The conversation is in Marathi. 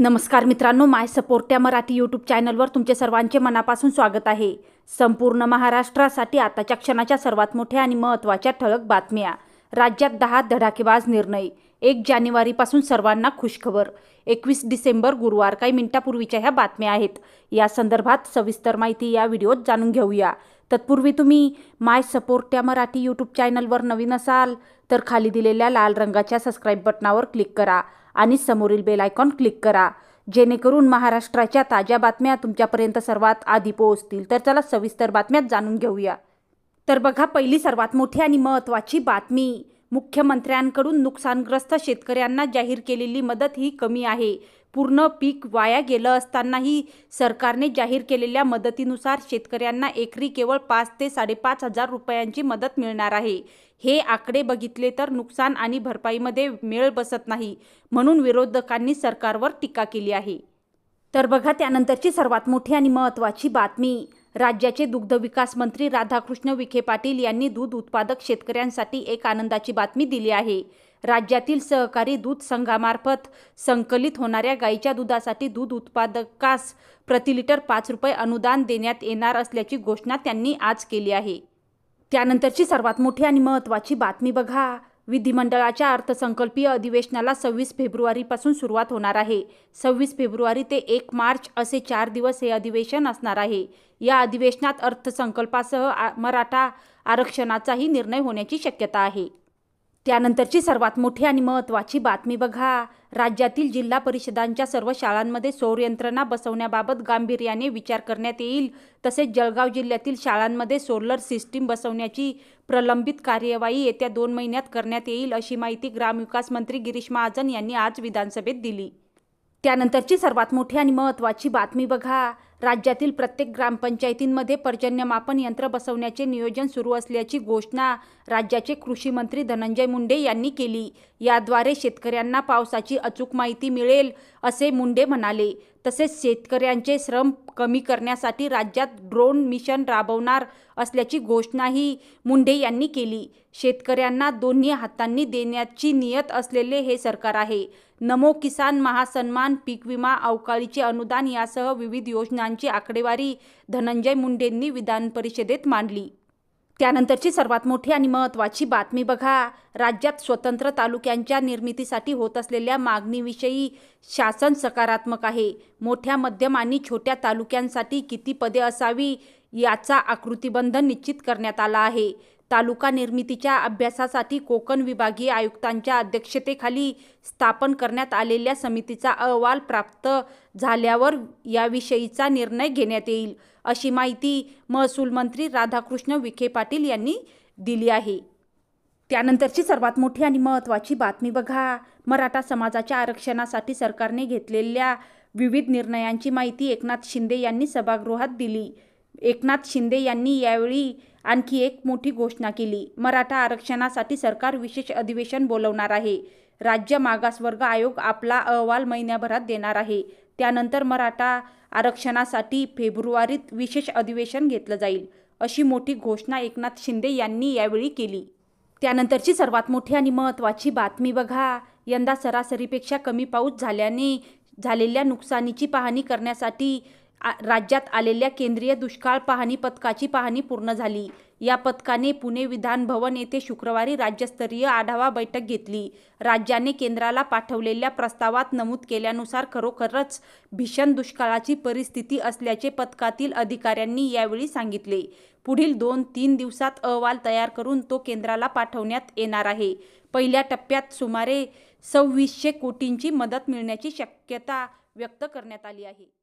नमस्कार मित्रांनो माय सपोर्ट या मराठी यूट्यूब चॅनलवर तुमचे सर्वांचे मनापासून स्वागत आहे. संपूर्ण महाराष्ट्रासाठी आताच्या क्षणाच्या सर्वात मोठ्या आणि महत्त्वाच्या ठळक बातम्या. राज्यात दहा धडाकेबाज निर्णय. एक जानेवारीपासून सर्वांना खुशखबर. एकवीस डिसेंबर गुरुवार काही मिनिटापूर्वीच्या ह्या बातम्या आहेत. या संदर्भात सविस्तर माहिती या व्हिडिओत जाणून घेऊया. तत्पूर्वी तुम्ही माय सपोर्ट या मराठी यूट्यूब चॅनलवर नवीन असाल तर खाली दिलेल्या लाल रंगाच्या सबस्क्राईब बटनावर क्लिक करा. आणि समोरील बेल आयकॉन क्लिक करा. जेणेकरून महाराष्ट्राच्या ताज्या बातम्या तुमच्यापर्यंत सर्वात आधी पोहोचतील. तर चला सविस्तर बातम्यात जाणून घेऊया. तर बघा पहिली सर्वात मोठी आणि महत्त्वाची बातमी. मुख्यमंत्र्यांकडून नुकसानग्रस्त शेतकऱ्यांना जाहीर केलेली मदत ही कमी आहे. पूर्ण पीक वाया गेलं असतानाही सरकारने जाहीर केलेल्या मदतीनुसार शेतकऱ्यांना एकरी केवळ पाच ते साडेपाच हजार रुपयांची मदत मिळणार आहे. हे आकडे बघितले तर नुकसान आणि भरपाईमध्ये मेळ बसत नाही म्हणून विरोधकांनी सरकारवर टीका केली आहे. तर बघा त्यानंतरची सर्वात मोठी आणि महत्त्वाची बातमी. राज्याचे दुग्ध विकास मंत्री राधाकृष्ण विखे पाटील यांनी दूध उत्पादक शेतकऱ्यांसाठी एक आनंदाची बातमी दिली आहे. राज्यातील सहकारी दूध संघामार्फत संकलित होणाऱ्या गाईच्या दुधासाठी दूध उत्पादकास प्रति लिटर पाच रुपये अनुदान देण्यात येणार असल्याची घोषणा त्यांनी आज केली आहे. त्यानंतरची सर्वात मोठी आणि महत्त्वाची बातमी बघा. विधिमंडळाच्या अर्थसंकल्पीय अधिवेशनाला सव्वीस फेब्रुवारीपासून सुरुवात होणार आहे. सव्वीस फेब्रुवारी ते एक मार्च असे चार दिवस हे अधिवेशन असणार आहे. या अधिवेशनात अर्थसंकल्पासह आ- मराठा आरक्षणाचाही निर्णय होण्याची शक्यता आहे. त्यानंतरची सर्वात मोठी आणि महत्त्वाची बातमी बघा. राज्यातील जिल्हा परिषदांच्या सर्व शाळांमध्ये सौर यंत्रणा बसवण्याबाबत गांभीर्याने विचार करण्यात येईल. तसेच जळगाव जिल्ह्यातील शाळांमध्ये सोलर सिस्टीम बसवण्याची प्रलंबित कार्यवाही येत्या दोन महिन्यात करण्यात येईल अशी माहिती ग्रामविकास मंत्री गिरीश महाजन यांनी आज विधानसभेत दिली. त्यानंतरची सर्वात मोठी आणि महत्त्वाची बातमी बघा. राज्यातील प्रत्येक ग्रामपंचायतींमध्ये पर्जन्यमापन यंत्र बसवण्याचे नियोजन सुरू असल्याची घोषणा राज्याचे कृषी मंत्री धनंजय मुंडे यांनी केली. याद्वारे शेतकऱ्यांना पावसाची अचूक माहिती मिळेल असे मुंडे म्हणाले. तसेच शेतकऱ्यांचे श्रम कमी करण्यासाठी राज्यात ड्रोन मिशन राबवणार असल्याची घोषणाही मुंडे यांनी केली. शेतकऱ्यांना दोन्ही हातांनी देण्याची नियत असलेले हे सरकार आहे. नमो किसान महासन्मान पीक विमा अवकाळीचे अनुदान यासह विविध योजनांची आकडेवारी धनंजय मुंडेंनी विधान परिषदेत मांडली. त्यानंतरची सर्वात मोठी आणि महत्त्वाची बातमी बघा. राज्यात स्वतंत्र तालुक्यांच्या निर्मितीसाठी होत असलेल्या मागणीविषयी शासन सकारात्मक आहे. मोठ्या मध्यम आणि छोट्या तालुक्यांसाठी किती पदे असावी याचा आकृतीबंध निश्चित करण्यात आला आहे. तालुका निर्मितीच्या अभ्यासासाठी कोकण विभागीय आयुक्तांच्या अध्यक्षतेखाली स्थापन करण्यात आलेल्या समितीचा अहवाल प्राप्त झाल्यावर याविषयीचा निर्णय घेण्यात येईल अशी माहिती महसूल मंत्री राधाकृष्ण विखे पाटील यांनी दिली आहे. त्यानंतरची सर्वात मोठी आणि महत्त्वाची बातमी बघा. मराठा समाजाच्या आरक्षणासाठी सरकारने घेतलेल्या विविध निर्णयांची माहिती एकनाथ शिंदे यांनी सभागृहात दिली. एकनाथ शिंदे यांनी यावेळी आणखी एक मोठी घोषणा केली. मराठा आरक्षणासाठी सरकार विशेष अधिवेशन बोलवणार आहे. राज्य मागासवर्ग आयोग आपला अहवाल महिन्याभरात देणार आहे. त्यानंतर मराठा आरक्षणासाठी फेब्रुवारीत विशेष अधिवेशन घेतलं जाईल अशी मोठी घोषणा एकनाथ शिंदे यांनी यावेळी केली. त्यानंतरची सर्वात मोठी आणि महत्त्वाची बातमी बघा. यंदा सरासरीपेक्षा कमी पाऊस झाल्याने झालेल्या नुकसानीची पाहणी करण्यासाठी राज्यात आलेल्या केंद्रीय दुष्काळ पाहणी पथकाची पाहणी पूर्ण झाली. या पथकाने पुणे विधान भवन येथे शुक्रवारी राज्यस्तरीय आढावा बैठक घेतली. राज्याने केंद्राला पाठवलेल्या प्रस्तावात नमूद केल्यानुसार खरोखरच भीषण दुष्काळाची परिस्थिती असल्याचे पथकातील अधिकाऱ्यांनी यावेळी सांगितले. पुढील दोन तीन दिवसात अहवाल तयार करून तो केंद्राला पाठवण्यात येणार आहे. पहिल्या टप्प्यात सुमारे सव्वीसशे कोटींची मदत मिळण्याची शक्यता व्यक्त करण्यात आली आहे.